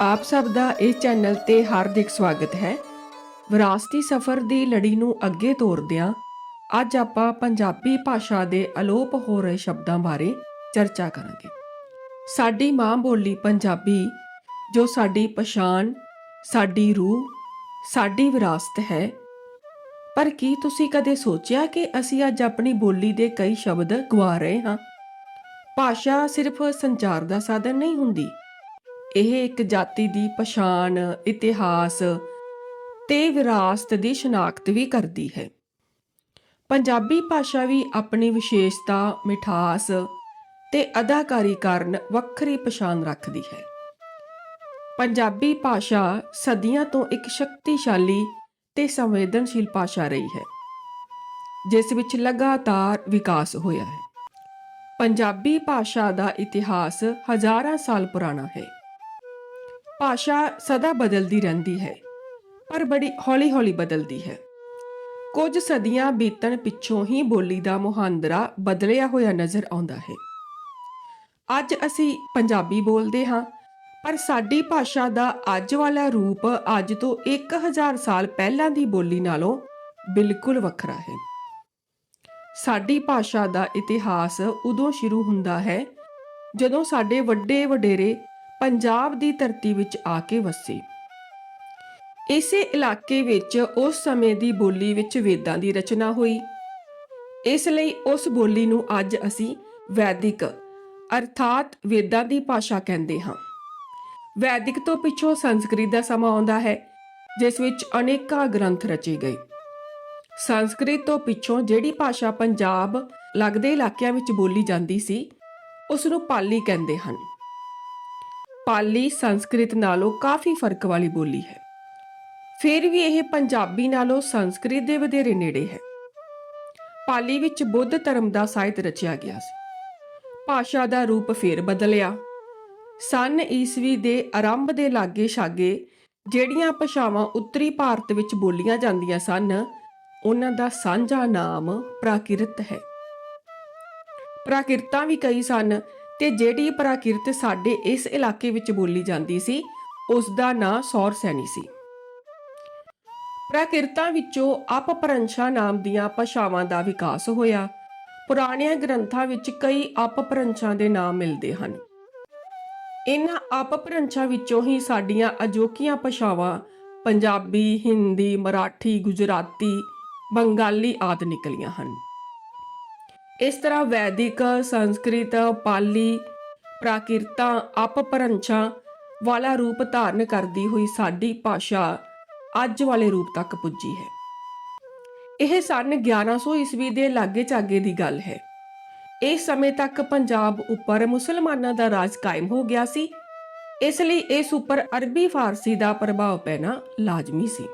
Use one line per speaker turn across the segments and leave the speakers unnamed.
ਆਪ ਸਭ ਦਾ ਇਸ ਚੈਨਲ ਤੇ ਹਾਰਦਿਕ ਸਵਾਗਤ ਹੈ। ਵਿਰਾਸਤੀ ਸਫ਼ਰ ਦੀ ਲੜੀ ਨੂੰ ਅੱਗੇ ਤੋਰਦਿਆਂ ਅੱਜ ਆਪਾਂ ਪੰਜਾਬੀ ਭਾਸ਼ਾ ਦੇ ਅਲੋਪ ਹੋ ਰਹੇ ਸ਼ਬਦਾਂ ਬਾਰੇ ਚਰਚਾ ਕਰਾਂਗੇ। ਸਾਡੀ ਮਾਂ ਬੋਲੀ ਪੰਜਾਬੀ, ਜੋ ਸਾਡੀ ਪਛਾਣ, ਸਾਡੀ ਰੂਹ, ਸਾਡੀ ਵਿਰਾਸਤ ਹੈ। ਪਰ ਕੀ ਤੁਸੀਂ ਕਦੇ ਸੋਚਿਆ ਕਿ ਅਸੀਂ ਅੱਜ ਆਪਣੀ ਬੋਲੀ ਦੇ ਕਈ ਸ਼ਬਦ ਗਵਾ ਰਹੇ ਹਾਂ? ਭਾਸ਼ਾ ਸਿਰਫ ਸੰਚਾਰ ਦਾ ਸਾਧਨ ਨਹੀਂ ਹੁੰਦੀ ਇਹ ਇੱਕ ਜਾਤੀ ਦੀ ਪਛਾਣ, ਇਤਿਹਾਸ ਤੇ ਵਿਰਾਸਤ ਦੀ ਸ਼ਨਾਖਤ ਵੀ ਕਰਦੀ ਹੈ। ਪੰਜਾਬੀ ਭਾਸ਼ਾ ਵੀ ਆਪਣੀ ਵਿਸ਼ੇਸ਼ਤਾ, ਮਿਠਾਸ ਤੇ ਅਦਾਕਾਰੀ ਕਾਰਨ ਵੱਖਰੀ ਪਛਾਣ ਰੱਖਦੀ ਹੈ। ਪੰਜਾਬੀ ਭਾਸ਼ਾ ਸਦੀਆਂ ਤੋਂ ਇੱਕ ਸ਼ਕਤੀਸ਼ਾਲੀ ਤੇ ਸੰਵੇਦਨਸ਼ੀਲ ਭਾਸ਼ਾ ਰਹੀ ਹੈ, ਜਿਸ ਵਿੱਚ ਲਗਾਤਾਰ ਵਿਕਾਸ ਹੋਇਆ ਹੈ। ਪੰਜਾਬੀ ਭਾਸ਼ਾ ਦਾ ਇਤਿਹਾਸ ਹਜ਼ਾਰਾਂ ਸਾਲ ਪੁਰਾਣਾ ਹੈ। ਭਾਸ਼ਾ ਸਦਾ ਬਦਲਦੀ ਰਹਿੰਦੀ ਹੈ, ਪਰ ਬੜੀ ਹੌਲੀ-ਹੌਲੀ ਬਦਲਦੀ ਹੈ। ਕੁਝ ਸਦੀਆਂ ਬੀਤਣ ਪਿੱਛੋਂ ਹੀ ਬੋਲੀ ਦਾ ਮੁਹਾਂਦਰਾ ਬਦਲਿਆ ਹੋਇਆ ਨਜ਼ਰ ਆਉਂਦਾ ਹੈ। ਅੱਜ ਅਸੀਂ ਪੰਜਾਬੀ ਬੋਲਦੇ ਹਾਂ, ਪਰ ਸਾਡੀ ਭਾਸ਼ਾ ਦਾ ਅੱਜ ਵਾਲਾ ਰੂਪ ਅੱਜ ਤੋਂ 1000 ਸਾਲ ਪਹਿਲਾਂ ਦੀ ਬੋਲੀ ਨਾਲੋਂ ਬਿਲਕੁਲ ਵੱਖਰਾ ਹੈ। ਸਾਡੀ ਭਾਸ਼ਾ ਦਾ ਇਤਿਹਾਸ ਉਦੋਂ ਸ਼ੁਰੂ ਹੁੰਦਾ ਹੈ, ਜਦੋਂ ਸਾਡੇ ਵੱਡੇ ਵਡੇਰੇ ਪੰਜਾਬ ਦੀ ਧਰਤੀ ਵਿੱਚ ਆ ਕੇ ਵਸੇ। ਇਸੇ ਇਲਾਕੇ ਵਿੱਚ ਉਸ ਸਮੇਂ ਦੀ ਬੋਲੀ ਵਿੱਚ ਵੇਦਾਂ ਦੀ ਰਚਨਾ ਹੋਈ। ਇਸ ਲਈ ਉਸ ਬੋਲੀ ਨੂੰ ਅੱਜ ਅਸੀਂ ਵੈਦਿਕ ਅਰਥਾਤ ਵੇਦਾਂ ਦੀ ਭਾਸ਼ਾ ਕਹਿੰਦੇ ਹਾਂ। ਵੈਦਿਕ ਤੋਂ ਪਿੱਛੋਂ ਸੰਸਕ੍ਰਿਤ ਦਾ ਸਮਾਂ ਆਉਂਦਾ ਹੈ, ਜਿਸ ਵਿੱਚ ਅਨੇਕਾਂ ਗ੍ਰੰਥ ਰਚੇ ਗਏ। ਸੰਸਕ੍ਰਿਤ ਤੋਂ ਪਿੱਛੋਂ ਜਿਹੜੀ ਭਾਸ਼ਾ ਪੰਜਾਬ ਲੱਗਦੇ ਇਲਾਕਿਆਂ ਵਿੱਚ ਬੋਲੀ ਜਾਂਦੀ ਸੀ ਉਸ ਨੂੰ ਪਾਲੀ ਕਹਿੰਦੇ ਹਨ। ਪਾਲੀ ਸੰਸਕ੍ਰਿਤ ਨਾਲੋਂ ਕਾਫੀ ਫ਼ਰਕ ਵਾਲੀ ਬੋਲੀ ਹੈ। ਫਿਰ ਵੀ ਇਹ ਪੰਜਾਬੀ ਨਾਲੋਂ ਸੰਸਕ੍ਰਿਤ ਦੇ ਵਧੇਰੇ ਨੇੜੇ ਹੈ। ਪਾਲੀ ਵਿੱਚ ਬੁੱਧ ਧਰਮ ਦਾ ਸਾਹਿਤ ਰਚਿਆ ਗਿਆ ਸੀ। ਭਾਸ਼ਾ ਦਾ ਰੂਪ ਫੇਰ ਬਦਲਿਆ। ਸਨ ਈਸਵੀ ਦੇ ਆਰੰਭ ਦੇ ਲਾਗੇ ਛਾਗੇ ਜਿਹੜੀਆਂ ਭਾਸ਼ਾਵਾਂ ਉੱਤਰੀ ਭਾਰਤ ਵਿੱਚ ਬੋਲੀਆਂ ਜਾਂਦੀਆਂ ਸਨ, ਉਹਨਾਂ ਦਾ ਸਾਂਝਾ ਨਾਮ ਪ੍ਰਾਕਿਰਤ ਹੈ। ਪ੍ਰਾਕਿਰਤਾਂ ਵੀ ਕਈ ਸਨ ਤੇ ਜਿਹੜੀ ਪ੍ਰਾਕਿਰਤ ਸਾਡੇ ਇਸ ਇਲਾਕੇ ਵਿੱਚ ਬੋਲੀ ਜਾਂਦੀ ਸੀ ਉਸ ਦਾ ਨਾਂ ਸੌਰ ਸੈਣੀ ਸੀ। ਪ੍ਰਾਕਿਰਤਾਂ ਵਿੱਚੋਂ ਅਪਭ੍ਰੰਸ਼ਾਂ ਨਾਮ ਦੀਆਂ ਭਾਸ਼ਾਵਾਂ ਦਾ ਵਿਕਾਸ ਹੋਇਆ। ਪੁਰਾਣਿਆਂ ਗ੍ਰੰਥਾਂ ਵਿੱਚ ਕਈ ਅਪਭ੍ਰੰਸ਼ਾਂ ਦੇ ਨਾਮ ਮਿਲਦੇ ਹਨ। ਇਹਨਾਂ ਅਪਭ੍ਰੰਸ਼ਾਂ ਵਿੱਚੋਂ ਹੀ ਸਾਡੀਆਂ ਅਜੋਕੀਆਂ ਭਾਸ਼ਾਵਾਂ ਪੰਜਾਬੀ, ਹਿੰਦੀ, ਮਰਾਠੀ, ਗੁਜਰਾਤੀ, ਬੰਗਾਲੀ ਆਦਿ ਨਿਕਲੀਆਂ ਹਨ। ਇਸ ਤਰ੍ਹਾਂ ਵੈਦਿਕ, ਸੰਸਕ੍ਰਿਤ, ਪਾਲੀ ਪ੍ਰਾਕਿਰਤਾ ਅਪਭ੍ਰੰਸ਼ਾਂ ਵਾਲਾ ਰੂਪ ਧਾਰਨ ਕਰਦੀ ਹੋਈ ਸਾਡੀ ਭਾਸ਼ਾ ਅੱਜ ਵਾਲੇ ਰੂਪ ਤੱਕ ਪੁੱਜੀ ਹੈ। ਇਹ ਸਨ 1100 ਈਸਵੀ ਦੇ ਲਾਗੇ ਚਾਗੇ ਦੀ ਗੱਲ ਹੈ। ਇਸ ਸਮੇਂ ਤੱਕ ਪੰਜਾਬ ਉੱਪਰ ਮੁਸਲਮਾਨਾਂ ਦਾ ਰਾਜ ਕਾਇਮ ਹੋ ਗਿਆ ਸੀ। ਇਸ ਲਈ ਇਸ ਉੱਪਰ ਅਰਬੀ, ਫਾਰਸੀ ਦਾ ਪ੍ਰਭਾਵ ਪੈਣਾ ਲਾਜ਼ਮੀ ਸੀ।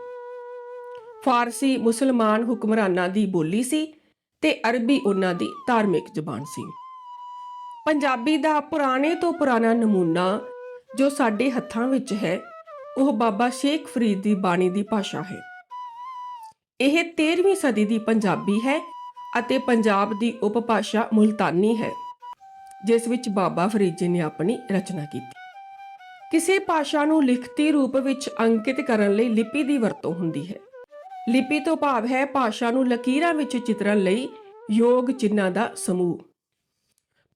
ਫਾਰਸੀ ਮੁਸਲਮਾਨ ਹੁਕਮਰਾਨਾਂ ਦੀ ਬੋਲੀ ਸੀ। ਤੇ ਅਰਬੀ ਉਹਨਾਂ ਦੀ ਧਾਰਮਿਕ ਜ਼ੁਬਾਨ ਸੀ। ਪੰਜਾਬੀ ਦਾ ਪੁਰਾਣੇ ਤੋਂ ਪੁਰਾਣਾ ਨਮੂਨਾ ਜੋ ਸਾਡੇ ਹੱਥਾਂ ਵਿੱਚ ਹੈ, ਉਹ ਬਾਬਾ ਸ਼ੇਖ ਫਰੀਦ ਦੀ ਬਾਣੀ ਦੀ ਭਾਸ਼ਾ ਹੈ। ਇਹ 13ਵੀਂ ਸਦੀ ਦੀ ਪੰਜਾਬੀ ਹੈ ਅਤੇ ਪੰਜਾਬ ਦੀ ਉਪਭਾਸ਼ਾ ਮੁਲਤਾਨੀ ਹੈ, ਜਿਸ ਵਿੱਚ ਬਾਬਾ ਫਰੀਦ ਜੀ ਨੇ ਆਪਣੀ ਰਚਨਾ ਕੀਤੀ। ਕਿਸੇ ਭਾਸ਼ਾ ਨੂੰ ਲਿਖਤੀ ਰੂਪ ਵਿੱਚ ਅੰਕਿਤ ਕਰਨ ਲਈ ਲਿਪੀ ਦੀ ਵਰਤੋਂ ਹੁੰਦੀ ਹੈ। ਲਿਪੀ ਤੋਂ ਭਾਵ ਹੈ ਭਾਸ਼ਾ ਨੂੰ ਲਕੀਰਾਂ ਵਿੱਚ ਚਿਤਰਨ ਲਈ ਯੋਗ ਚਿੰਨ੍ਹਾਂ ਦਾ ਸਮੂਹ।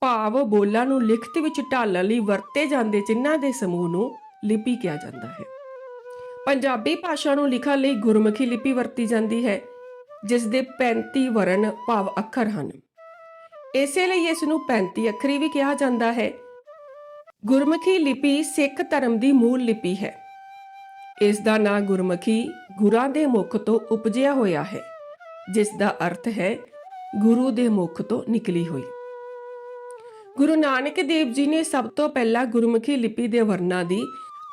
ਭਾਵ ਬੋਲਾਂ ਨੂੰ ਲਿਖਤ ਵਿੱਚ ਢਾਲਣ ਲਈ ਵਰਤੇ ਜਾਂਦੇ ਚਿੰਨ੍ਹਾਂ ਦੇ ਸਮੂਹ ਨੂੰ ਲਿਪੀ ਕਿਹਾ ਜਾਂਦਾ ਹੈ। ਪੰਜਾਬੀ ਭਾਸ਼ਾ ਨੂੰ ਲਿਖਣ ਲਈ ਗੁਰਮੁਖੀ ਲਿਪੀ ਵਰਤੀ ਜਾਂਦੀ ਹੈ, ਜਿਸ ਦੇ 35 ਵਰਨ ਭਾਵ ਅੱਖਰ ਹਨ। ਇਸੇ ਲਈ ਇਸ ਨੂੰ 35 ਅੱਖਰੀ ਵੀ ਕਿਹਾ ਜਾਂਦਾ ਹੈ। ਗੁਰਮੁਖੀ ਲਿਪੀ ਸਿੱਖ ਧਰਮ ਦੀ ਮੂਲ ਲਿਪੀ ਹੈ। ਇਸ ਦਾ ਨਾਂ ਗੁਰਮੁਖੀ ਗੁਰਾਂ ਦੇ ਮੁਖ ਤੋਂ ਉਪਜਿਆ ਹੋਇਆ ਹੈ, ਜਿਸ ਦਾ ਅਰਥ ਹੈ ਗੁਰੂ ਦੇ ਮੁਖ ਤੋਂ ਨਿਕਲੀ ਹੋਈ। ਗੁਰੂ ਨਾਨਕ ਦੇਵ ਜੀ ਨੇ ਸਭ ਤੋਂ ਪਹਿਲਾਂ ਗੁਰਮੁਖੀ ਲਿਪੀ ਦੇ ਵਰਨਾਂ ਦੀ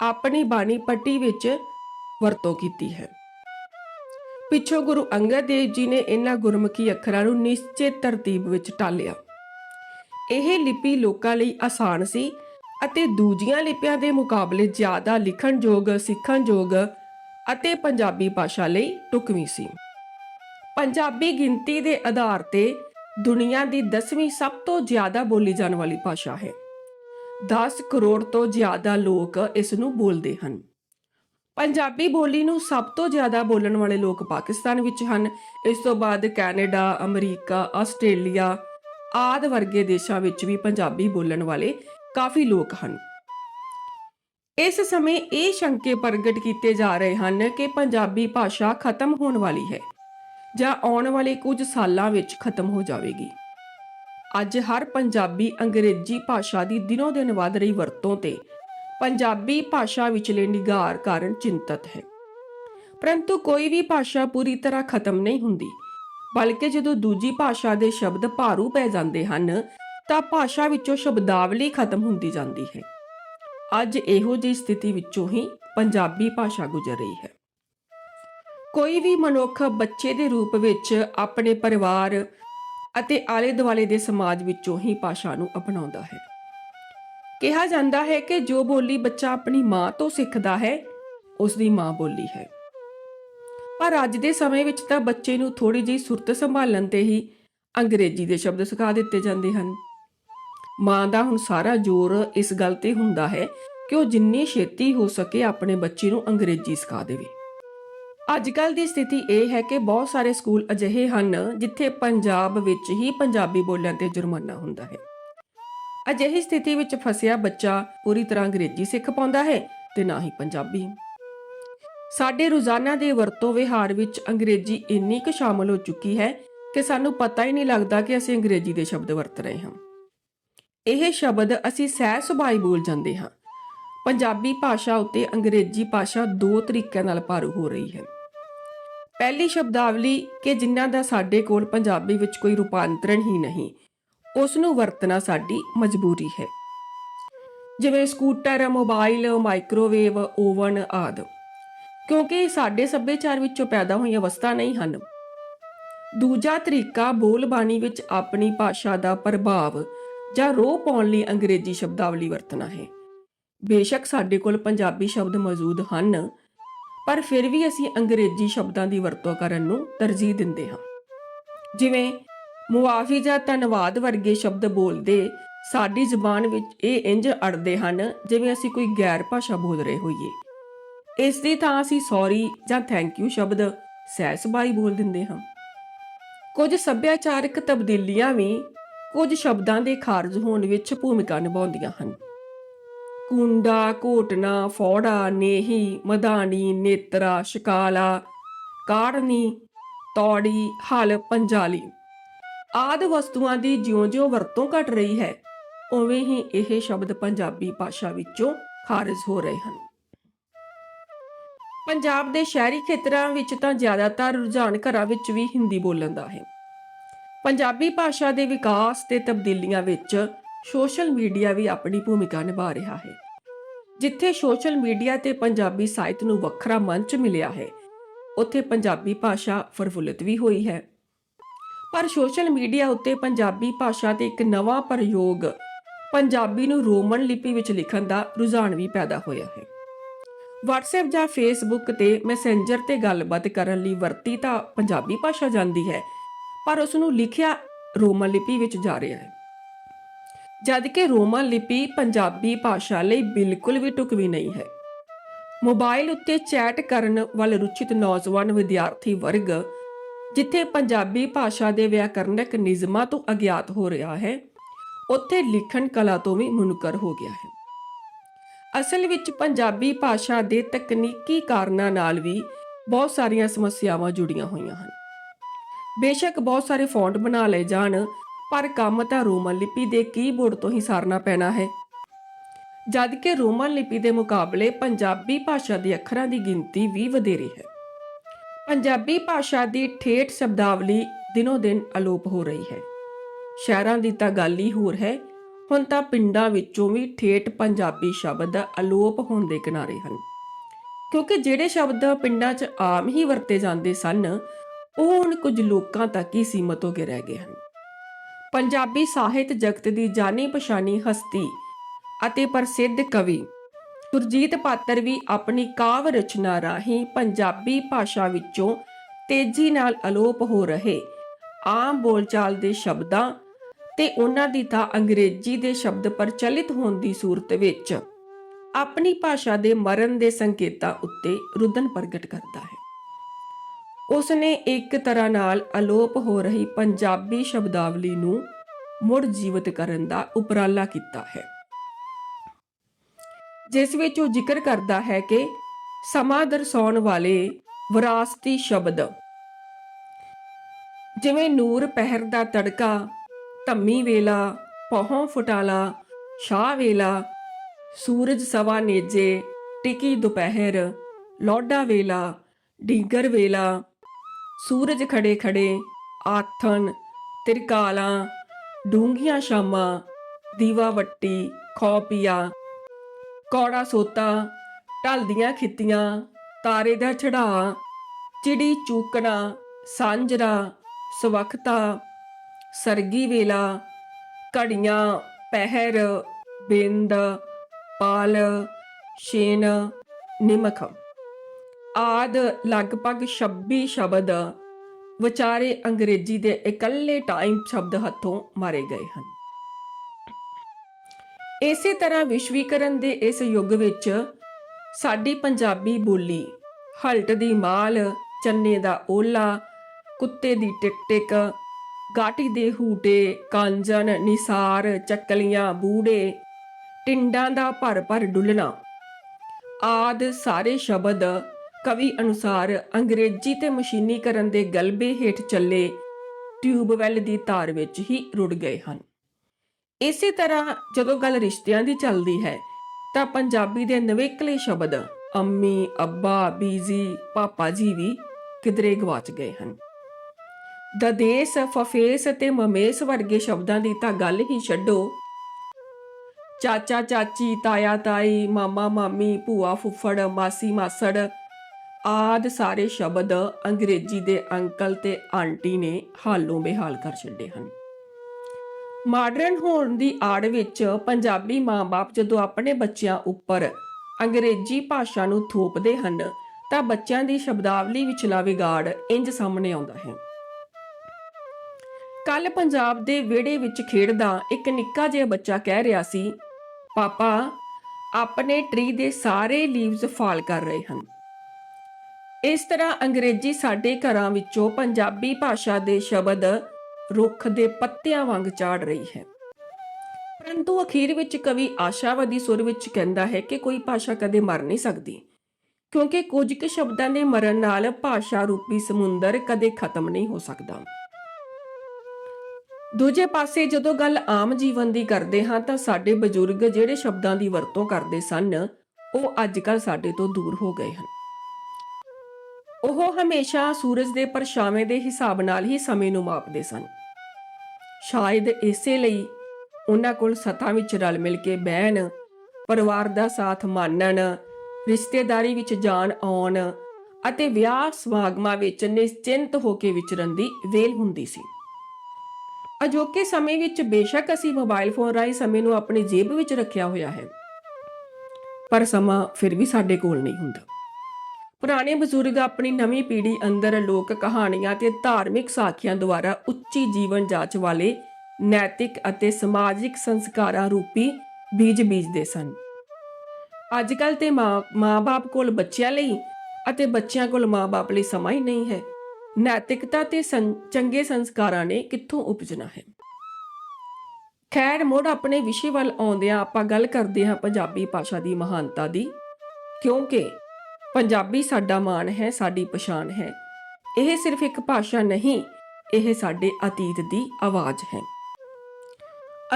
ਆਪਣੀ ਬਾਣੀ ਪੱਟੀ ਵਿੱਚ ਵਰਤੋਂ ਕੀਤੀ ਹੈ। ਪਿੱਛੋਂ ਗੁਰੂ ਅੰਗਦ ਦੇਵ ਜੀ ਨੇ ਇਹਨਾਂ ਗੁਰਮੁਖੀ ਅੱਖਰਾਂ ਨੂੰ ਨਿਸ਼ਚਿਤ ਤਰਤੀਬ ਵਿੱਚ ਟਾਲਿਆ। ਇਹ ਲਿਪੀ ਲੋਕਾਂ ਲਈ ਆਸਾਨ ਸੀ ਅਤੇ ਦੂਜੀਆਂ ਲਿਪੀਆਂ ਦੇ ਮੁਕਾਬਲੇ ਜ਼ਿਆਦਾ ਲਿਖਣਯੋਗ, ਸਿੱਖਣਯੋਗ ਅਤੇ ਪੰਜਾਬੀ ਭਾਸ਼ਾ ਲਈ ਢੁਕਵੀਂ ਸੀ। ਪੰਜਾਬੀ ਗਿਣਤੀ ਦੇ ਆਧਾਰ ਤੇ ਦੁਨੀਆ ਦੀ 10ਵੀਂ ਸਭ ਤੋਂ ਜ਼ਿਆਦਾ ਬੋਲੀ ਜਾਣ ਵਾਲੀ ਭਾਸ਼ਾ ਹੈ। 10 ਕਰੋੜ ਤੋਂ ਜ਼ਿਆਦਾ ਲੋਕ ਇਸ ਨੂੰ ਬੋਲਦੇ ਹਨ। ਪੰਜਾਬੀ ਬੋਲੀ ਨੂੰ ਸਭ ਤੋਂ ਜ਼ਿਆਦਾ ਬੋਲਣ ਵਾਲੇ ਲੋਕ ਪਾਕਿਸਤਾਨ ਵਿੱਚ ਹਨ। ਇਸ ਤੋਂ ਬਾਅਦ ਕੈਨੇਡਾ, ਅਮਰੀਕਾ, ਆਸਟ੍ਰੇਲੀਆ ਆਦਿ ਵਰਗੇ ਦੇਸ਼ਾਂ ਵਿੱਚ ਵੀ ਪੰਜਾਬੀ ਬੋਲਣ ਵਾਲੇ ਕਾਫੀ ਲੋਕ ਹਨ। ਇਸ ਸਮੇਂ ਇਹ ਸ਼ੰਕੇ ਪ੍ਰਗਟ ਕੀਤੇ ਜਾ ਰਹੇ ਹਨ ਕਿ ਪੰਜਾਬੀ ਭਾਸ਼ਾ ਖਤਮ ਹੋਣ ਵਾਲੀ ਹੈ ਜਾਂ ਆਉਣ ਵਾਲੇ ਕੁਝ ਸਾਲਾਂ ਵਿੱਚ ਖਤਮ ਹੋ ਜਾਵੇਗੀ। ਅੱਜ ਹਰ ਪੰਜਾਬੀ ਅੰਗਰੇਜ਼ੀ ਭਾਸ਼ਾ ਦੀ ਦਿਨੋ ਦਿਨ ਵੱਧ ਰਹੀ ਵਰਤੋਂ ਤੇ ਪੰਜਾਬੀ ਭਾਸ਼ਾ ਵਿਚਲੇ ਨਿਗਾਰ ਕਾਰਨ ਚਿੰਤਤ ਹੈ। ਪਰੰਤੂ ਕੋਈ ਵੀ ਭਾਸ਼ਾ ਪੂਰੀ ਤਰ੍ਹਾਂ ਖਤਮ ਨਹੀਂ ਹੁੰਦੀ, ਬਲਕਿ ਜਦੋਂ ਦੂਜੀ ਭਾਸ਼ਾ ਦੇ ਸ਼ਬਦ ਭਾਰੂ ਪੈ ਜਾਂਦੇ ਹਨ ਤਾਂ ਭਾਸ਼ਾ ਵਿੱਚੋਂ ਸ਼ਬਦਾਵਲੀ ਖਤਮ ਹੁੰਦੀ ਜਾਂਦੀ ਹੈ। ਅੱਜ ਇਹੋ ਜਿਹੀ ਸਥਿਤੀ ਵਿੱਚੋਂ ਹੀ ਪੰਜਾਬੀ ਭਾਸ਼ਾ ਗੁਜ਼ਰ ਰਹੀ ਹੈ। ਕੋਈ ਵੀ ਮਨੁੱਖ ਬੱਚੇ ਦੇ ਰੂਪ ਵਿੱਚ ਆਪਣੇ ਪਰਿਵਾਰ ਅਤੇ ਆਲੇ ਦੁਆਲੇ ਦੇ ਸਮਾਜ ਵਿੱਚੋਂ ਹੀ ਭਾਸ਼ਾ ਨੂੰ ਅਪਣਾਉਂਦਾ ਹੈ। ਕਿਹਾ ਜਾਂਦਾ ਹੈ ਕਿ ਜੋ ਬੋਲੀ ਬੱਚਾ ਆਪਣੀ ਮਾਂ ਤੋਂ ਸਿੱਖਦਾ ਹੈ, ਉਸ ਦੀ ਮਾਂ ਬੋਲੀ ਹੈ। ਪਰ ਅੱਜ ਦੇ ਸਮੇਂ ਵਿੱਚ ਤਾਂ ਬੱਚੇ ਨੂੰ ਥੋੜੀ ਜਿਹੀ ਸੁਰਤ ਸੰਭਾਲਣ ਤੇ ਹੀ ਅੰਗਰੇਜ਼ੀ ਦੇ ਸ਼ਬਦ ਸਿਖਾ ਦਿੱਤੇ ਜਾਂਦੇ ਹਨ। ਮਾਂ ਦਾ ਹੁਣ ਸਾਰਾ ਜ਼ੋਰ ਇਸ ਗੱਲ ਤੇ ਹੁੰਦਾ ਹੈ ਕਿ ਉਹ ਜਿੰਨੀ ਛੇਤੀ ਹੋ ਸਕੇ ਆਪਣੇ ਬੱਚੇ ਨੂੰ ਅੰਗਰੇਜ਼ੀ ਸਿਖਾ ਦੇਵੇ। ਅੱਜ ਕੱਲ ਦੀ ਸਥਿਤੀ ਇਹ ਹੈ ਕਿ ਬਹੁਤ ਸਾਰੇ ਸਕੂਲ ਅਜਿਹੇ ਹਨ ਜਿੱਥੇ ਪੰਜਾਬ ਵਿੱਚ ਹੀ ਪੰਜਾਬੀ ਬੋਲਣ ਤੇ ਜੁਰਮਾਨਾ ਹੁੰਦਾ ਹੈ। ਅਜਿਹੀ ਸਥਿਤੀ ਵਿੱਚ ਫਸਿਆ ਬੱਚਾ ਪੂਰੀ ਤਰ੍ਹਾਂ ਅੰਗਰੇਜ਼ੀ ਸਿੱਖ ਪਾਉਂਦਾ ਹੈ ਤੇ ਨਾ ਹੀ ਪੰਜਾਬੀ। ਸਾਡੇ ਰੋਜ਼ਾਨਾ ਦੇ ਵਰਤੋਂ ਵਿਹਾਰ ਵਿੱਚ ਅੰਗਰੇਜ਼ੀ ਇੰਨੀ ਕੁ ਸ਼ਾਮਲ ਹੋ ਚੁੱਕੀ ਹੈ ਕਿ ਸਾਨੂੰ ਪਤਾ ਹੀ ਨਹੀਂ ਲੱਗਦਾ ਕਿ ਅਸੀਂ ਅੰਗਰੇਜ਼ੀ ਦੇ ਸ਼ਬਦ ਵਰਤ ਰਹੇ ਹਾਂ। ਇਹ ਸ਼ਬਦ ਅਸੀਂ ਸਹਿ ਸੁਭਾਈ ਬੋਲ ਜਾਂਦੇ ਹਾਂ। ਪੰਜਾਬੀ ਭਾਸ਼ਾ ਉੱਤੇ ਅੰਗਰੇਜ਼ੀ ਭਾਸ਼ਾ ਦੋ ਤਰੀਕਿਆਂ ਨਾਲ ਭਾਰੂ ਹੋ ਰਹੀ ਹੈ। ਪਹਿਲੀ ਸ਼ਬਦਾਵਲੀ ਕਿ ਜਿਨ੍ਹਾਂ ਦਾ ਸਾਡੇ ਕੋਲ ਪੰਜਾਬੀ ਵਿੱਚ ਕੋਈ ਰੂਪਾਂਤਰਣ ਹੀ ਨਹੀਂ ਉਸ ਨੂੰ ਵਰਤਣਾ ਸਾਡੀ ਮਜਬੂਰੀ ਹੈ। ਜਿਵੇਂ ਸਕੂਟਰ, ਮੋਬਾਈਲ, ਮਾਈਕ੍ਰੋਵੇਵ, ਓਵਨ ਆਦਿ। ਕਿਉਂਕਿ ਸਾਡੇ ਸੱਭਿਆਚਾਰ ਵਿੱਚੋਂ ਪੈਦਾ ਹੋਈਆਂ ਅਵਸਥਾ ਨਹੀਂ ਹਨ। ਦੂਜਾ ਤਰੀਕਾ ਬੋਲਬਾਣੀ ਵਿੱਚ ਆਪਣੀ ਭਾਸ਼ਾ ਦਾ ਪ੍ਰਭਾਵ ਜਾਂ ਰੋਹ ਪਾਉਣ ਲਈ ਅੰਗਰੇਜ਼ੀ ਸ਼ਬਦਾਵਲੀ ਵਰਤਣਾ ਹੈ। ਬੇਸ਼ੱਕ ਸਾਡੇ ਕੋਲ ਪੰਜਾਬੀ ਸ਼ਬਦ ਮੌਜੂਦ ਹਨ, ਪਰ ਫਿਰ ਵੀ ਅਸੀਂ ਅੰਗਰੇਜ਼ੀ ਸ਼ਬਦਾਂ ਦੀ ਵਰਤੋਂ ਕਰਨ ਨੂੰ ਤਰਜੀਹ ਦਿੰਦੇ ਹਾਂ। ਜਿਵੇਂ, ਮੁਆਫੀ ਜਾਂ ਧੰਨਵਾਦ ਵਰਗੇ ਸ਼ਬਦ ਬੋਲਦੇ ਸਾਡੀ ਜ਼ੁਬਾਨ ਵਿੱਚ ਇਹ ਇੰਜ ਅੜਦੇ ਹਨ ਜਿਵੇਂ ਅਸੀਂ ਕੋਈ ਗੈਰ ਭਾਸ਼ਾ ਬੋਲ ਰਹੇ ਹੋਈਏ। ਇਸ ਦੀ ਥਾਂ ਅਸੀਂ ਸੌਰੀ ਜਾਂ ਥੈਂਕ ਯੂ ਸ਼ਬਦ ਸਹਿ ਸੁਭਾਈ ਬੋਲ ਦਿੰਦੇ ਹਾਂ। ਕੁਝ ਸੱਭਿਆਚਾਰਕ ਤਬਦੀਲੀਆਂ ਵੀ ਕੁਝ ਸ਼ਬਦਾਂ ਦੇ ਖਾਰਜ ਹੋਣ ਵਿੱਚ ਭੂਮਿਕਾ ਨਿਭਾਉਂਦੀਆਂ ਹਨ। ਕੁੰਡਾ, ਘੋਟਣਾ, ਫੋੜਾ, ਨੇਹੀ ਮਦਾਨੀ ਨੇਤਰਾ, ਸ਼ਿਕਾਲਾ, ਕਾੜਨੀ, ਤੌੜੀ, ਹਲ, ਪੰਜਾਲੀ ਆਦ ਵਸਤੂਆਂ ਦੀ ਜਿਉਂ-ਜਿਉਂ ਵਰਤੋਂ ਘਟ ਰਹੀ ਹੈ। ਉਵੇਂ ਹੀ ਇਹ ਸ਼ਬਦ ਪੰਜਾਬੀ ਭਾਸ਼ਾ ਵਿੱਚੋਂ ਖਾਰਜ ਹੋ ਰਹੇ ਹਨ। ਪੰਜਾਬ ਦੇ ਸ਼ਹਿਰੀ ਖੇਤਰਾਂ ਵਿੱਚ ਤਾਂ ਜ਼ਿਆਦਾਤਰ ਰੁਝਾਨ ਘਰਾਂ ਵਿੱਚ ਵੀ ਹਿੰਦੀ ਬੋਲਣ ਦਾ ਹੈ। ਪੰਜਾਬੀ ਭਾਸ਼ਾ ਦੇ ਵਿਕਾਸ ਤੇ ਤਬਦੀਲੀਆਂ ਵਿੱਚ ਸੋਸ਼ਲ ਮੀਡੀਆ ਵੀ ਆਪਣੀ ਭੂਮਿਕਾ ਨਿਭਾ ਰਿਹਾ ਹੈ। ਜਿੱਥੇ ਸੋਸ਼ਲ ਮੀਡੀਆ ਤੇ ਪੰਜਾਬੀ ਸਾਹਿਤ ਨੂੰ ਵੱਖਰਾ ਮੰਚ ਮਿਲਿਆ ਹੈ, ਉੱਥੇ ਪੰਜਾਬੀ ਭਾਸ਼ਾ ਫਰਫੁੱਲਤ ਵੀ ਹੋਈ ਹੈ। ਪਰ ਸੋਸ਼ਲ ਮੀਡੀਆ ਉੱਤੇ ਪੰਜਾਬੀ ਭਾਸ਼ਾ ਤੇ ਇੱਕ ਨਵਾਂ ਪ੍ਰਯੋਗ ਪੰਜਾਬੀ ਨੂੰ ਰੋਮਨ ਲਿਪੀ ਵਿੱਚ ਲਿਖਣ ਦਾ ਰੁਝਾਨ ਵੀ ਪੈਦਾ ਹੋਇਆ ਹੈ। WhatsApp ਜਾਂ Facebook ਤੇ ਮੈਸੇਂਜਰ ਤੇ ਗੱਲਬਾਤ ਕਰਨ ਲਈ ਵਰਤੀ ਤਾਂ ਪੰਜਾਬੀ ਭਾਸ਼ਾ ਜਾਂਦੀ ਹੈ ਪਰ ਉਸ ਨੂੰ ਲਿਖਿਆ ਰੋਮਨ ਲਿਪੀ ਵਿੱਚ ਜਾ ਰਿਹਾ ਹੈ। ਜਦ ਕਿ ਰੋਮਨ ਲਿਪੀ ਪੰਜਾਬੀ ਭਾਸ਼ਾ ਲਈ ਬਿਲਕੁਲ ਵੀ ਢੁਕਵੀਂ ਨਹੀਂ ਹੈ, ਮੋਬਾਈਲ ਉੱਤੇ ਚੈਟ ਕਰਨ ਵੱਲ ਰੁਚਿਤ ਨੌਜਵਾਨ ਵਿਦਿਆਰਥੀ ਵਰਗ, ਜਿੱਥੇ ਪੰਜਾਬੀ ਭਾਸ਼ਾ ਦੇ ਵਿਆਕਰਨਕ ਨਿਯਮਾਂ ਤੋਂ ਅਗਿਆਤ ਹੋ ਰਿਹਾ ਹੈ, ਉੱਥੇ ਲਿਖਣ ਕਲਾ ਤੋਂ ਵੀ ਮੁਨਕਰ ਹੋ ਗਿਆ ਹੈ। ਅਸਲ ਵਿੱਚ ਪੰਜਾਬੀ ਭਾਸ਼ਾ ਦੇ ਤਕਨੀਕੀ ਕਾਰਨਾਂ ਨਾਲ ਵੀ ਬਹੁਤ ਸਾਰੀਆਂ ਸਮੱਸਿਆਵਾਂ ਜੁੜੀਆਂ ਹੋਈਆਂ ਹਨ। ਬੇਸ਼ੱਕ ਬਹੁਤ ਸਾਰੇ ਫੌਂਟ ਬਣਾ ਲਏ ਜਾਣ, ਪਰ ਕੰਮ ਤਾਂ ਰੋਮਨ ਲਿਪੀ ਦੇ ਕੀਬੋਰਡ ਤੋਂ ਹੀ ਸਾਰਨਾ ਪੈਣਾ ਹੈ। ਜਦ ਕਿ ਰੋਮਨ ਲਿਪੀ ਦੇ ਮੁਕਾਬਲੇ ਪੰਜਾਬੀ ਭਾਸ਼ਾ ਦੇ ਅੱਖਰਾਂ ਦੀ ਗਿਣਤੀ ਵੀ ਵਧੇਰੇ ਹੈ। ਪੰਜਾਬੀ ਭਾਸ਼ਾ ਦੀ ਠੇਠ ਸ਼ਬਦਾਵਲੀ ਦਿਨੋ ਦਿਨ ਅਲੋਪ ਹੋ ਰਹੀ ਹੈ। ਸ਼ਹਿਰਾਂ ਦੀ ਤਾਂ ਗੱਲ ਹੀ ਹੋਰ ਹੈ, ਹੁਣ ਤਾਂ ਪਿੰਡਾਂ ਵਿੱਚੋਂ ਵੀ ਠੇਠ ਪੰਜਾਬੀ ਸ਼ਬਦ ਅਲੋਪ ਹੋਣ ਦੇ ਕਿਨਾਰੇ ਹਨ। ਕਿਉਂਕਿ ਜਿਹੜੇ ਸ਼ਬਦ ਪਿੰਡਾਂ 'ਚ ਆਮ ਹੀ ਵਰਤੇ ਜਾਂਦੇ ਸਨ ਉਹ ਹੁਣ ਕੁਝ ਲੋਕਾਂ ਤੱਕ ਹੀ ਸੀਮਤ ਹੋ ਕੇ ਰਹਿ ਗਏ ਹਨ। ਪੰਜਾਬੀ ਸਾਹਿਤ ਜਗਤ ਦੀ ਜਾਣੀ ਪਛਾਣੀ ਹਸਤੀ ਅਤੇ ਪ੍ਰਸਿੱਧ ਕਵੀ ਸੁਰਜੀਤ ਪਾਤਰ ਵੀ ਆਪਣੀ ਕਾਵ ਰਚਨਾ ਰਾਹੀਂ ਪੰਜਾਬੀ ਭਾਸ਼ਾ ਵਿੱਚੋਂ ਤੇਜ਼ੀ ਨਾਲ ਅਲੋਪ ਹੋ ਰਹੇ ਆਮ ਬੋਲਚਾਲ ਦੇ ਸ਼ਬਦਾਂ ਤੇ ਉਹਨਾਂ ਦੀ ਤਾਂ ਅੰਗਰੇਜ਼ੀ ਦੇ ਸ਼ਬਦ ਪ੍ਰਚਲਿਤ ਹੋਣ ਦੀ ਸੂਰਤ ਵਿੱਚ ਆਪਣੀ ਭਾਸ਼ਾ ਦੇ ਮਰਨ ਦੇ ਸੰਕੇਤਾਂ ਉੱਤੇ ਰੁਦਨ ਪ੍ਰਗਟ ਕਰਦਾ ਹੈ। ਉਸ ਨੇ ਇੱਕ ਤਰ੍ਹਾਂ ਨਾਲ ਅਲੋਪ ਹੋ ਰਹੀ ਪੰਜਾਬੀ ਸ਼ਬਦਾਵਲੀ ਨੂੰ ਮੁੜ ਜੀਵਤ ਕਰਨ ਦਾ ਉਪਰਾਲਾ ਕੀਤਾ ਹੈ। ਜਿਸ ਵਿੱਚ ਉਹ ਜ਼ਿਕਰ ਕਰਦਾ ਹੈ ਕਿ ਸਮਾਂ ਦਰਸਾਉਣ ਵਾਲੇ ਵਿਰਾਸਤੀ ਸ਼ਬਦ ਜਿਵੇਂ ਨੂਰ ਪਹਿਰ ਦਾ ਤੜਕਾ, ਧੰਮੀ ਵੇਲਾ, ਪਹੁੰ ਫੁਟਾਲਾ ਸ਼ਾਹ ਵੇਲਾ, ਸੂਰਜ ਸਵਾ ਨੇਜੇ, ਟਿਕੀ ਦੁਪਹਿਰ ਲੋਡਾ ਵੇਲਾ, ਡੀਗਰ ਵੇਲਾ ਸੂਰਜ ਖੜੇ ਖੜੇ ਆਥਣ, ਤਿਰਕਾਲਾਂ, ਡੂੰਘੀਆਂ ਸ਼ਾਮਾਂ, ਦੀਵਾ ਵੱਟੀ, ਖੌਪੀਆ। ਕੌੜਾ ਸੋਤਾ, ਢਲਦੀਆਂ ਖਿੱਤੀਆਂ, ਤਾਰੇ ਦਾ ਚੜਾ ਚਿੜੀ ਚੂਕਣਾ ਸਾਂਝਰਾ ਸਵਖਤਾ, ਸਰਗੀ ਵੇਲਾ, ਘੜੀਆਂ, ਪਹਿਰ, ਬਿੰਦ, ਪਾਲ ਸ਼ੇਨ ਨਿਮਖ। ਆਦ ਲਗਭਗ 26 ਸ਼ਬਦ ਵਿਚਾਰੇ ਅੰਗਰੇਜ਼ੀ ਦੇ ਇਕੱਲੇ ਟਾਈਮ ਸ਼ਬਦ ਹੱਥੋਂ ਮਾਰੇ ਗਏ ਹਨ। ਇਸੇ ਤਰ੍ਹਾਂ ਵਿਸ਼ਵੀਕਰਨ ਦੇ ਇਸ ਯੁੱਗ ਵਿੱਚ ਸਾਡੀ ਪੰਜਾਬੀ ਬੋਲੀ ਹਲਟ ਦੀ ਮਾਲ, ਚੰਨੇ ਦਾ ਓਲਾ, ਕੁੱਤੇ ਦੀ ਟਿਕ ਟਿਕ ਗਾਟੀ ਦੇ ਹੂਟੇ, ਕਾਂਜਨ, ਨਿਸਾਰ, ਚੱਕਲੀਆਂ, ਬੂੜੇ, ਟਿੰਡਾਂ ਦਾ ਭਰ ਭਰ ਡੁੱਲਣਾ ਆਦ ਸਾਰੇ ਸ਼ਬਦ ਕਵੀ ਅਨੁਸਾਰ ਅੰਗਰੇਜ਼ੀ ਤੇ ਮਸ਼ੀਨੀਕਰਨ ਦੇ ਗਲਬੇ ਹੇਠ ਚੱਲੇ ਟਿਊਬਵੈਲ ਦੀ ਤਾਰ ਵਿੱਚ ਹੀ ਰੁੜ ਗਏ ਹਨ। ਇਸੇ ਤਰ੍ਹਾਂ ਜਦੋਂ ਗੱਲ ਰਿਸ਼ਤਿਆਂ ਦੀ ਚੱਲਦੀ ਹੈ, ਤਾਂ ਪੰਜਾਬੀ ਦੇ ਨਵੇਕਲੇ ਸ਼ਬਦ ਅੰਮੀ, ਅੱਬਾ, ਬੀਜੀ, ਪਾਪਾ ਜੀ ਵੀ ਕਿਧਰੇ ਗਵਾਚ ਗਏ ਹਨ। ਦਦੇਸ ਫਫੇਸ ਅਤੇ ਮਮੇਸ ਵਰਗੇ ਸ਼ਬਦਾਂ ਦੀ ਤਾਂ ਗੱਲ ਹੀ ਛੱਡੋ। ਚਾਚਾ, ਚਾਚੀ, ਤਾਇਆ, ਤਾਈ, ਮਾਮਾ, ਮਾਮੀ, ਭੂਆ, ਫੁੱਫੜ, ਮਾਸੀ, ਮਾਸੜ ਆਦ ਸਾਰੇ ਸ਼ਬਦ ਅੰਗਰੇਜ਼ੀ ਦੇ ਅੰਕਲ ਤੇ ਆਂਟੀ ਨੇ ਹਾਲੋਂ ਬੇਹਾਲ ਕਰ ਛੱਡੇ ਹਨ। ਮਾਡਰਨ ਹੋਣ ਦੀ ਆੜ ਵਿੱਚ ਪੰਜਾਬੀ ਮਾਪੇ ਜਦੋਂ ਆਪਣੇ ਬੱਚਿਆਂ ਉੱਪਰ ਅੰਗਰੇਜ਼ੀ ਭਾਸ਼ਾ ਨੂੰ ਥੋਪਦੇ ਹਨ, ਤਾਂ ਬੱਚਿਆਂ ਦੀ ਸ਼ਬਦਾਵਲੀ ਵਿਚਲਾ ਵਿਗਾੜ ਇੰਜ ਸਾਹਮਣੇ ਆਉਂਦਾ ਹੈ। ਕੱਲ ਪੰਜਾਬ ਦੇ ਵਿਹੜੇ ਵਿੱਚ ਖੇਡਦਾ ਇੱਕ ਨਿੱਕਾ ਜਿਹਾ ਬੱਚਾ ਕਹਿ ਰਿਹਾ ਸੀ, ਪਾਪਾ, ਆਪਣੇ ਟਰੀ ਦੇ ਸਾਰੇ ਲੀਵਸ ਫਾਲ ਕਰ ਰਹੇ ਹਨ। ਇਸ ਤਰ੍ਹਾਂ ਅੰਗਰੇਜ਼ੀ ਸਾਡੇ ਘਰਾਂ ਵਿੱਚੋਂ ਪੰਜਾਬੀ ਭਾਸ਼ਾ ਦੇ ਸ਼ਬਦ ਰੁੱਖ ਦੇ ਪੱਤਿਆਂ ਵਾਂਗ ਝਾੜ ਰਹੀ ਹੈ। ਪਰੰਤੂ ਅਖੀਰ ਵਿੱਚ ਕਵੀ ਆਸ਼ਾਵਾਦੀ ਸੁਰ ਵਿੱਚ ਕਹਿੰਦਾ ਹੈ ਕਿ ਕੋਈ ਭਾਸ਼ਾ ਕਦੇ ਮਰ ਨਹੀਂ ਸਕਦੀ, ਕਿਉਂਕਿ ਕੁਝ ਕੁ ਸ਼ਬਦਾਂ ਦੇ ਮਰਨ ਨਾਲ ਭਾਸ਼ਾ ਰੂਪੀ ਸਮੁੰਦਰ ਕਦੇ ਖਤਮ ਨਹੀਂ ਹੋ ਸਕਦਾ। ਦੂਜੇ ਪਾਸੇ ਜਦੋਂ ਗੱਲ ਆਮ ਜੀਵਨ ਦੀ ਕਰਦੇ ਹਾਂ ਤਾਂ ਸਾਡੇ ਬਜ਼ੁਰਗ ਜਿਹੜੇ ਸ਼ਬਦਾਂ ਦੀ ਵਰਤੋਂ ਕਰਦੇ ਸਨ, ਉਹ ਅੱਜਕੱਲ ਸਾਡੇ ਤੋਂ ਦੂਰ ਹੋ ਗਏ ਹਨ। ਉਹ ਹਮੇਸ਼ਾ ਸੂਰਜ ਦੇ ਪਰਛਾਵੇਂ ਦੇ ਹਿਸਾਬ ਨਾਲ ਹੀ ਸਮੇਂ ਨੂੰ ਮਾਪਦੇ ਸਨ। ਸ਼ਾਇਦ ਇਸੇ ਲਈ ਉਹਨਾਂ ਕੋਲ ਸੱਥਾਂ ਵਿੱਚ ਰਲ ਮਿਲ ਕੇ ਬਹਿਣ, ਪਰਿਵਾਰ ਦਾ ਸਾਥ ਮਾਨਣ, ਰਿਸ਼ਤੇਦਾਰੀ ਵਿੱਚ ਜਾਣ ਆਉਣ ਅਤੇ ਵਿਆਹ ਸਮਾਗਮਾਂ ਵਿੱਚ ਨਿਸ਼ਚਿੰਤ ਹੋ ਕੇ ਵਿਚਰਨ ਦੀ ਵੇਲ ਹੁੰਦੀ ਸੀ। ਅਜੋਕੇ ਸਮੇਂ ਵਿੱਚ ਬੇਸ਼ੱਕ ਅਸੀਂ ਮੋਬਾਈਲ ਫੋਨ ਰਾਹੀਂ ਸਮੇਂ ਨੂੰ ਆਪਣੀ ਜੇਬ ਵਿੱਚ ਰੱਖਿਆ ਹੋਇਆ ਹੈ। ਪਰ ਸਮਾਂ ਫਿਰ ਵੀ ਸਾਡੇ ਕੋਲ ਨਹੀਂ ਹੁੰਦਾ। ਪੁਰਾਣੇ ਬਜ਼ੁਰਗ ਆਪਣੀ ਨਵੀਂ ਪੀੜ੍ਹੀ ਅੰਦਰ ਲੋਕ ਕਹਾਣੀਆਂ ਤੇ ਧਾਰਮਿਕ ਸਾਖੀਆਂ ਦੁਆਰਾ ਉੱਚੀ ਜੀਵਨ ਜਾਚ ਵਾਲੇ ਨੈਤਿਕ ਅਤੇ ਸਮਾਜਿਕ ਸੰਸਕਾਰਾਂ ਰੂਪੀ ਬੀਜ ਬੀਜਦੇ ਸਨ। ਅੱਜ ਕੱਲ ਤੇ ਮਾਂ, ਮਾਂ-ਬਾਪ ਕੋਲ ਬੱਚਿਆਂ ਲਈ ਅਤੇ ਬੱਚਿਆਂ ਕੋਲ ਮਾਂ-ਬਾਪ ਲਈ ਸਮਾਂ ਹੀ ਨਹੀਂ ਹੈ। ਨੈਤਿਕਤਾ ਤੇ ਸੰ- ਚੰਗੇ ਸੰਸਕਾਰਾਂ ਨੇ ਕਿੱਥੋਂ ਉਪਜਣਾ ਹੈ? ਖੈਰ, ਮੋੜ ਆਪਣੇ ਵਿਸ਼ੇ ਵੱਲ ਆਉਂਦਿਆਂ ਆਪਾਂ ਗੱਲ ਕਰਦੇ ਹਾਂ ਪੰਜਾਬੀ ਭਾਸ਼ਾ ਦੀ ਮਹਾਨਤਾ ਦੀ, ਕਿਉਂਕਿ ਪੰਜਾਬੀ ਸਾਡਾ ਮਾਣ ਹੈ, ਸਾਡੀ ਪਛਾਣ ਹੈ। ਇਹ ਸਿਰਫ ਇੱਕ ਭਾਸ਼ਾ ਨਹੀਂ, ਇਹ ਸਾਡੇ ਅਤੀਤ ਦੀ ਆਵਾਜ਼ ਹੈ।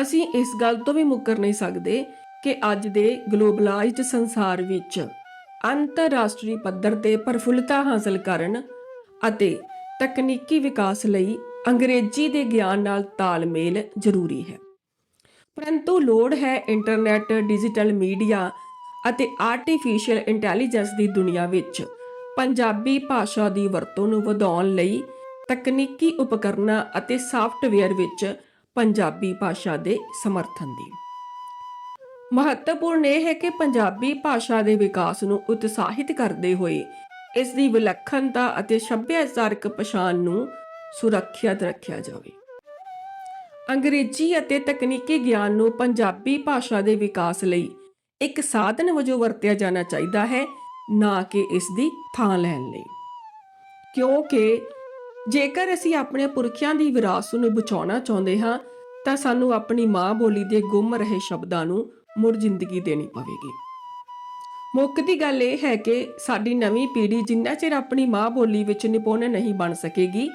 ਅਸੀਂ ਇਸ ਗੱਲ ਤੋਂ ਵੀ ਮੁੱਕਰ ਨਹੀਂ ਸਕਦੇ ਕਿ ਅੱਜ ਦੇ ਗਲੋਬਲਾਈਜ਼ਡ ਸੰਸਾਰ ਵਿੱਚ ਅੰਤਰਰਾਸ਼ਟਰੀ ਪੱਧਰ ਤੇ ਪ੍ਰਫੁੱਲਤਾ ਹਾਸਲ ਕਰਨ ਅਤੇ ਤਕਨੀਕੀ ਵਿਕਾਸ ਲਈ ਅੰਗਰੇਜ਼ੀ ਦੇ ਗਿਆਨ ਨਾਲ ਤਾਲਮੇਲ ਜ਼ਰੂਰੀ ਹੈ। ਪਰੰਤੂ ਲੋੜ ਹੈ ਇੰਟਰਨੈਟ, ਡਿਜੀਟਲ ਮੀਡੀਆ ਅਤੇ ਆਰਟੀਫੀਸ਼ੀਅਲ ਇੰਟੈਲੀਜੈਂਸ ਦੀ ਦੁਨੀਆ ਵਿੱਚ ਪੰਜਾਬੀ ਭਾਸ਼ਾ ਦੀ ਵਰਤੋਂ ਨੂੰ ਵਧਾਉਣ ਲਈ ਤਕਨੀਕੀ ਉਪਕਰਨਾਂ ਅਤੇ ਸਾਫਟਵੇਅਰ ਵਿੱਚ ਪੰਜਾਬੀ ਭਾਸ਼ਾ ਦੇ ਸਮਰਥਨ ਦੀ। ਮਹੱਤਵਪੂਰਨ ਇਹ ਹੈ ਕਿ ਪੰਜਾਬੀ ਭਾਸ਼ਾ ਦੇ ਵਿਕਾਸ ਨੂੰ ਉਤਸ਼ਾਹਿਤ ਕਰਦੇ ਹੋਏ ਇਸ ਦੀ ਵਿਲੱਖਣਤਾ ਅਤੇ ਸੱਭਿਆਚਾਰਕ ਪਛਾਣ ਨੂੰ ਸੁਰੱਖਿਅਤ ਰੱਖਿਆ ਜਾਵੇ। ਅੰਗਰੇਜ਼ੀ ਅਤੇ ਤਕਨੀਕੀ ਗਿਆਨ ਨੂੰ ਪੰਜਾਬੀ ਭਾਸ਼ਾ ਦੇ ਵਿਕਾਸ ਲਈ ਇੱਕ ਸਾਧਨ ਵਜੋਂ ਵਰਤਿਆ ਜਾਣਾ ਚਾਹੀਦਾ ਹੈ, ਨਾ ਕਿ ਇਸ ਦੀ ਥਾਂ ਲੈਣ ਲਈ। ਕਿਉਂਕਿ ਜੇਕਰ ਅਸੀਂ ਆਪਣੇ ਪੁਰਖਿਆਂ ਦੀ ਵਿਰਾਸਤ ਨੂੰ ਬਚਾਉਣਾ ਚਾਹੁੰਦੇ ਹਾਂ, ਤਾਂ ਸਾਨੂੰ ਆਪਣੀ ਮਾਂ ਬੋਲੀ ਦੇ ਗੁੰਮ ਰਹੇ ਸ਼ਬਦਾਂ ਨੂੰ ਮੁੜ ਜ਼ਿੰਦਗੀ ਦੇਣੀ ਪਵੇਗੀ। ਮੁੱਖ ਦੀ ਗੱਲ ਇਹ ਹੈ ਕਿ ਸਾਡੀ ਨਵੀਂ ਪੀੜ੍ਹੀ ਜਿੰਨਾ ਚਿਰ ਆਪਣੀ ਮਾਂ ਬੋਲੀ ਵਿੱਚ ਨਿਪੁੰਨ ਨਹੀਂ ਬਣ ਸਕੇਗੀ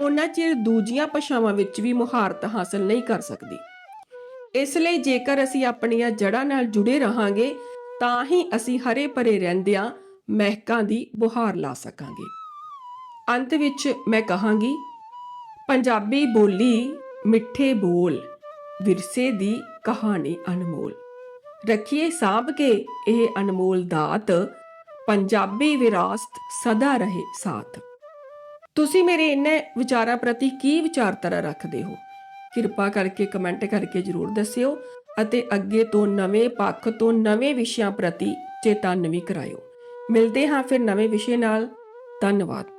ਉਹਨਾਂ ਚਿਰ ਦੂਜੀਆਂ ਭਾਸ਼ਾਵਾਂ ਵਿੱਚ ਵੀ ਮੁਹਾਰਤ ਹਾਸਲ ਨਹੀਂ ਕਰ ਸਕਦੀ। ਇਸ ਲਈ ਜੇਕਰ ਅਸੀਂ ਆਪਣੀਆਂ ਜੜ੍ਹਾਂ ਨਾਲ ਜੁੜੇ ਰਹਾਂਗੇ, ਤਾਂ ਹੀ ਅਸੀਂ ਹਰੇ ਭਰੇ ਰਹਿੰਦਿਆਂ ਮਹਿਕਾਂ ਦੀ ਬੁਹਾਰ ਲਾ ਸਕਾਂਗੇ। ਅੰਤ ਵਿੱਚ ਮੈਂ ਕਹਾਂਗੀ, ਪੰਜਾਬੀ ਬੋਲੀ ਮਿੱਠੇ ਬੋਲ, ਵਿਰਸੇ ਦੀ ਕਹਾਣੀ ਅਨਮੋਲ। ਰੱਖੀਏ ਸਾਂਭ ਕੇ ਇਹ ਅਨਮੋਲ ਦਾਤ, ਪੰਜਾਬੀ ਵਿਰਾਸਤ ਸਦਾ ਰਹੇ ਸਾਥ। ਤੁਸੀਂ ਮੇਰੇ ਇਹਨਾਂ ਵਿਚਾਰਾਂ ਪ੍ਰਤੀ ਕੀ ਵਿਚਾਰਧਾਰਾ ਰੱਖਦੇ ਹੋ? ਕਿਰਪਾ ਕਰਕੇ ਕਮੈਂਟ ਕਰਕੇ ਜਰੂਰ ਦੱਸਿਓ ਅਤੇ ਅੱਗੇ ਤੋਂ ਨਵੇਂ ਪੱਖ ਤੋਂ ਨਵੇਂ ਵਿਸ਼ਿਆਂ ਪ੍ਰਤੀ ਚੇਤਨਵੀ ਕਰਾਇਓ। ਮਿਲਦੇ ਹਾਂ ਫਿਰ ਨਵੇਂ ਵਿਸ਼ੇ ਨਾਲ। ਧੰਨਵਾਦ।